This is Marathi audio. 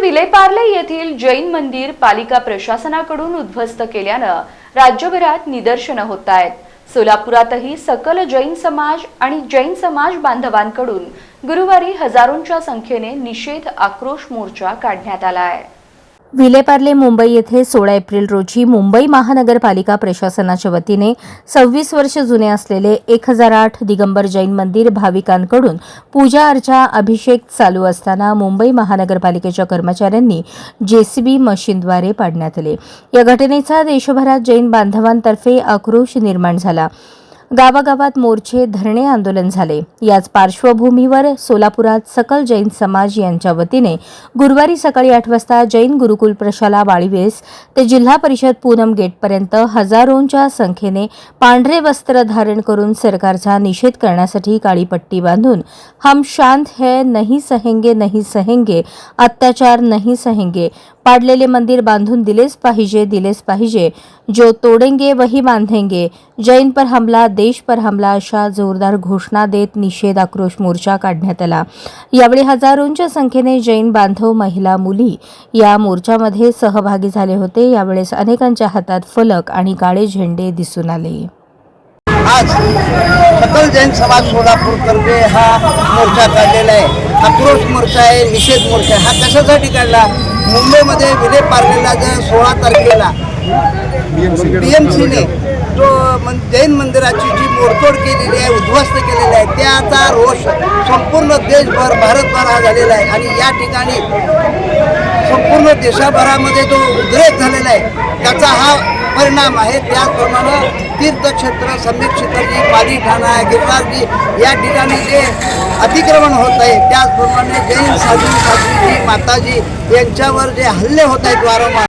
विलेपार्ले येथील जैन मंदिर पालिका प्रशासनाकडून उद्ध्वस्त केल्यानं राज्यभरात निदर्शनं होत आहेत सोलापुरातही सकल जैन समाज आणि जैन समाज बांधवांकडून गुरुवारी हजारोंच्या संख्येने निषेध आक्रोश मोर्चा काढण्यात आला आहे विलेपार्ले मुंबई येथे सोळा एप्रिल रोजी मुंबई महानगरपालिका प्रशासनाच्या वतीने सव्वीस वर्ष जुने असलेले एक हजार आठ दिगंबर जैन मंदिर भाविकांकडून पूजा अर्चा अभिषेक चालू असताना मुंबई महानगरपालिकेच्या कर्मचाऱ्यांनी जेसीबी मशीनद्वारे पाडण्यात आले. या घटनेचा देशभरात जैन बांधवांतर्फे आक्रोश निर्माण झाला. गावागावात मोर्चे धरणे आंदोलन झाले. याच पार्श्वभूमीवर सोलापुरात सकल जैन समाज यांच्या वतीने गुरुवारी सकाळी आठ वाजता जैन गुरुकुल प्रशाला वाळीवेस ते जिल्हा परिषद पूनम गेटपर्यंत हजारोंच्या संख्येने पांढरे वस्त्र धारण करून सरकारचा निषेध करण्यासाठी काळी पट्टी बांधून हम शांत है नहीं सहेंगे नहीं सहेंगे अत्याचार नहीं सहेंगे पाडलेले मंदिर बांधून दिलेच पाहिजे दिलेच पाहिजे जो तोडेंगे वही बांधेंगे जैन पर हमला देश पर हमला अशा जोरदार घोषणा देत निषेध आक्रोश मोर्चा काढण्यात आला. यावेळी हजारोंच्या संख्येने जैन बांधव महिला मुली या मोर्चामध्ये सहभागी झाले होते. यावेळेस अनेकांच्या हातात फलक आणि काळे झेंडे दिसून आले. आज सकल जैन समाज सोलापूरतर्फे हा मोर्चा काढलेला आहे. आक्रोश मोर्चा आहे निषेध मोर्चा आहे. हा कशासाठी काढला? मुंबईमध्ये विले पार्लेला जर सोळा तारखेला पी एम सीने जो मन जैन मंदिराची जी मोडतोड केलेली आहे उद्ध्वस्त केलेली आहे त्याचा रोष संपूर्ण देशभर भारतभर हा झालेला आहे. आणि या ठिकाणी संपूर्ण देशाभरामध्ये जो उद्रेक झालेला आहे त्याचा हा परिणाम आहे. त्याचप्रमाणे तीर्थक्षेत्र समीक्षेत्रजी पाली ठाणा गिरनारजी या ठिकाणी जे अतिक्रमण होत आहे त्याचप्रमाणे जैन साधू साधूजी माताजी यांच्यावर जे हल्ले होत आहेत वारंवार